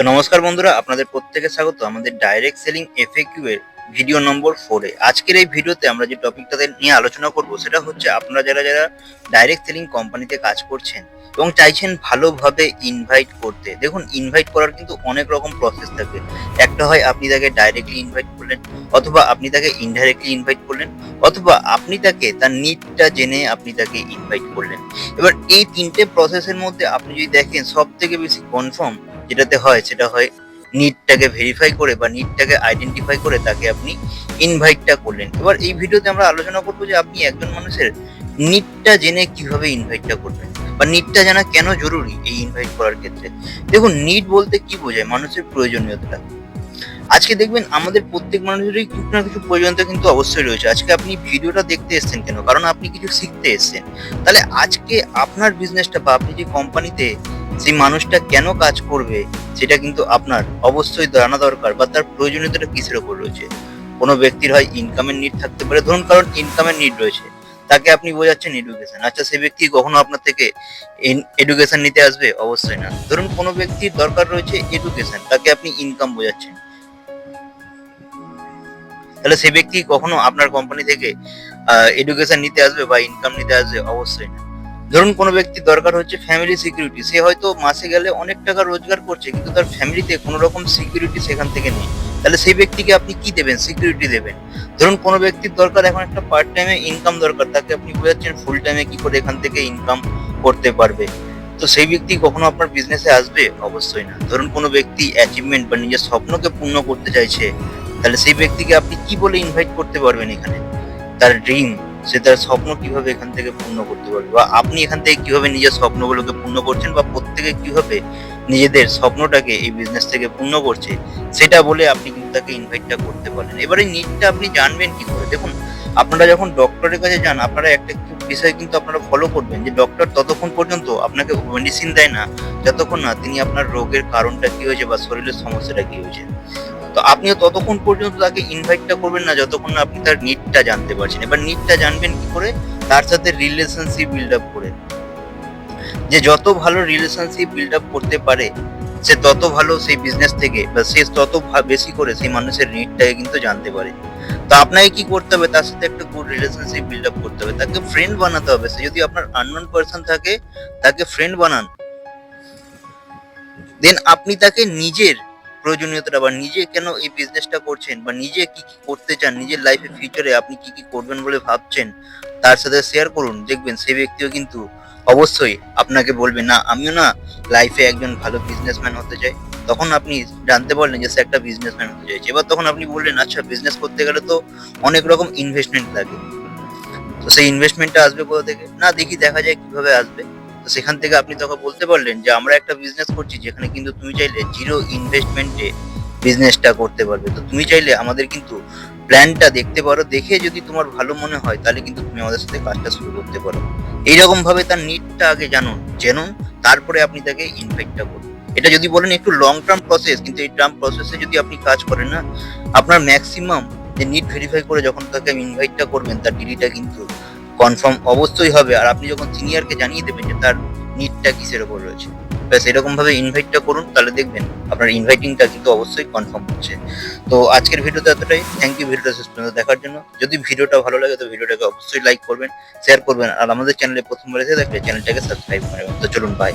তো নমস্কার বন্ধুরা, আপনাদের প্রত্যেকে স্বাগত। আমাদের ডাইরেক্ট সেলিং এফএকিউ এর ভিডিও নম্বর ফোরে আজকের এই ভিডিওতে আমরা যে টপিকটাতে নিয়ে আলোচনা করব, সেটা হচ্ছে আপনারা যারা যারা ডাইরেক্ট সেলিং কোম্পানিতে কাজ করছেন এবং চাইছেন ভালোভাবে ইনভাইট করতে, দেখুন ইনভাইট করার কিন্তু অনেক রকম প্রসেস থাকে। একটা হয় আপনি তাকে ডাইরেক্টলি ইনভাইট করলেন, অথবা আপনি তাকে ইনডাইরেক্টলি ইনভাইট করলেন, অথবা আপনি তাকে তার নিডটা জেনে আপনি তাকে ইনভাইট করলেন। এবার এই তিনটে প্রসেসের মধ্যে আপনি যদি দেখেন সব থেকে বেশি কনফার্ম যেটাতে হয় সেটা হয় নিটটাকে ভেরিফাই করে বা নিটটাকে আইডেন্টিফাই করে তাকে আপনি ইনভাইটটা করলেন। এবার এই ভিডিওতে আমরা আলোচনা করব যে আপনি একজন মানুষের নিটটা জেনে কীভাবে ইনভাইটটা করবেন বা নিটটা জানা কেন জরুরি এই ইনভাইট করার ক্ষেত্রে? দেখুন নিট বলতে কি বোঝায়? মানুষের প্রয়োজনীয়তা আজকে দেখবেন আমাদের প্রত্যেক মানুষেরই কিছু না কিছু প্রয়োজনীয়তা কিন্তু অবশ্যই রয়েছে। আজকে আপনি ভিডিওটা দেখতে এসেছেন কেন? কারণ আপনি কিছু শিখতে এসেছেন। তাহলে আজকে আপনার বিজনেসটা বা আপনি যে কোম্পানিতে সেই মানুষটা কেন কাজ করবে, সেটা কিন্তু আপনার অবশ্যই জানা দরকার বা তার প্রয়োজনীয়তাটা কিসের ওপর রয়েছে। কোনো ব্যক্তির হয় ইনকামের নিড থাকতে পারে, ধরুন কারণ ইনকামের নিড রয়েছে, তাকে আপনি বোঝাচ্ছেন এডুকেশন আচ্ছা সেই ব্যক্তি কখনো আপনার থেকে এডুকেশন নিতে আসবে? অবশ্যই না। ধরুন কোনো ব্যক্তির দরকার রয়েছে এডুকেশন তাকে আপনি ইনকাম বোঝাচ্ছেন। তাহলে সেই ব্যক্তি কখনো আপনার কোম্পানি থেকে এডুকেশন নিতে আসবে বা ইনকাম নিতে আসবে? অবশ্যই না। ধরুন কোনো ব্যক্তির দরকার হচ্ছে ফ্যামিলি সিকিউরিটি সে হয়তো মাসে গেলে অনেক টাকা রোজগার করছে, কিন্তু তার ফ্যামিলিতে কোনো রকম সিকিউরিটি সেখান থেকে নেই। তাহলে সেই ব্যক্তিকে আপনি কি দেবেন? সিকিউরিটি দেবেন। ধরুন কোনো ব্যক্তির দরকার, এখন একটা পার্ট টাইমে ইনকাম দরকার, তাকে আপনি বোঝাচ্ছেন ফুল টাইমে কি করে এখান থেকে ইনকাম করতে পারবে। তো সেই ব্যক্তি কখনো আপনার বিজনেসে আসবে? অবশ্যই না। ধরুন কোনো ব্যক্তি অ্যাচিভমেন্ট বা নিজের স্বপ্নকে পূর্ণ করতে চাইছে, তাহলে সেই ব্যক্তিকে আপনি কি বলে ইনভাইট করতে পারবেন এখানে? তার ড্রিম সে তার স্বপ্ন কীভাবে এখান থেকে পূর্ণ করতে পারবে? বা আপনি এখান থেকে কীভাবে নিজের স্বপ্নগুলোকে পূর্ণ করছেন বা প্রত্যেকে কীভাবে নিজেদের স্বপ্নটাকে এই বিজনেস থেকে পূর্ণ করছে, সেটা বলে আপনি কিন্তু তাকে ইনভাইটটা করতে পারেন এবারে নিডটা আপনি জানবেন কি করে? দেখুন, আপনারা যখন ডক্টরের কাছে যান, আপনারা একটা বিষয় কিন্তু আপনারা ফলো করবেন যে ডক্টর ততক্ষণ পর্যন্ত আপনাকে মেডিসিন দেয় না, যতক্ষণ না তিনি আপনার রোগের কারণটা কি হয়েছে বা শরীরের সমস্যাটা কি হয়েছে। তো আপনিও ততক্ষণ পর্যন্ত তাকে ইনভাইটটা করবেন না যতক্ষণ না আপনি তার নিডটা জানতে পারছেন। এবার নিডটা জানবেন কি করে? তার সাথে রিলেশনশিপ বিল্ড আপ করে। যে যত ভালো রিলেশনশিপ বিল্ড আপ করতে পারে, সে তত ভালো সেই বিজনেস থেকে বা সে তত বেশি করে সেই মানুষের নিডটাকে কিন্তু জানতে পারে। তো আপনাকে কি করতে হবে? তার সাথে একটা গুড রিলেশনশিপ বিল্ড আপ করতে হবে। তাকে ফ্রেন্ড বানাতে হবে। সে যদি আপনার আননোন পার্সন থাকে, তাকে ফ্রেন্ড বানান। দেন আপনি তাকে নিজের প্রয়োজনীয়তাটা বা নিজে কেন এই বিজনেসটা করছেন বা নিজে কি কি করতে চান, নিজের লাইফে ফিউচারে আপনি কি কি করবেন বলে ভাবছেন, তার সাথে শেয়ার করুন। দেখবেন সেই ব্যক্তিও কিন্তু অবশ্যই আপনাকে বলবে, না, আমিও না লাইফে একজন ভালো বিজনেসম্যান হতে চাই। তখন আপনি জানতে পারলেন যে সে একটা বিজনেসম্যান হতে চাইছে। এবার তখন আপনি বললেন আচ্ছা বিজনেস করতে গেলে তো অনেক রকম ইনভেস্টমেন্ট লাগে। তো সেই ইনভেস্টমেন্টটা আসবে কোথা থেকে? না, দেখি, দেখা যায় কীভাবে আসবে। তো সেখান থেকে আপনি তখন বলতে পারলেন যে, আমরা একটা বিজনেস করছি যেখানে কিন্তু তুমি চাইলে জিরো ইনভেস্টমেন্টে বিজনেসটা করতে পারবে। তো তুমি চাইলে আমাদের কিন্তু প্ল্যানটা দেখতে পারো, দেখে যদি তোমার ভালো মনে হয়, তাহলে কিন্তু তুমি আমাদের সাথে কাজটা শুরু করতে পারো। এইরকম ভাবে তার নিডটা আগে জানুন জানুন, তারপরে আপনি তাকে ইনভাইটটা করুন। এটা যদি বলেন একটু লং টার্ম প্রসেস কিন্তু এই টার্ম প্রসেসে যদি আপনি কাজ করেন না, আপনার ম্যাক্সিমাম যে নিড ভেরিফাই করে যখন তাকে ইনভাইটটা করবেন, তার ডিলিটা কিন্তু কনফার্ম অবশ্যই হবে। আর আপনি যখন সিনিয়রকে জানিয়ে দেবেন যে তার নিটটা কিসের ওপর রয়েছে ব্যাস এরকমভাবে ইনভাইটটা করুন, তাহলে দেখবেন আপনার ইনভাইটিংটা কিন্তু অবশ্যই কনফার্ম হচ্ছে। তো আজকের ভিডিওতে এতটাই। থ্যাংক ইউ ভিডিওটা শেষ পর্যন্ত দেখার জন্য। যদি ভিডিওটা ভালো লাগে, তো ভিডিওটাকে অবশ্যই লাইক করবেন শেয়ার করবেন, আর আমাদের চ্যানেলে প্রথমবার এসে থাকলে চ্যানেলটাকে সাবস্ক্রাইব করবেন তো চলুন বাই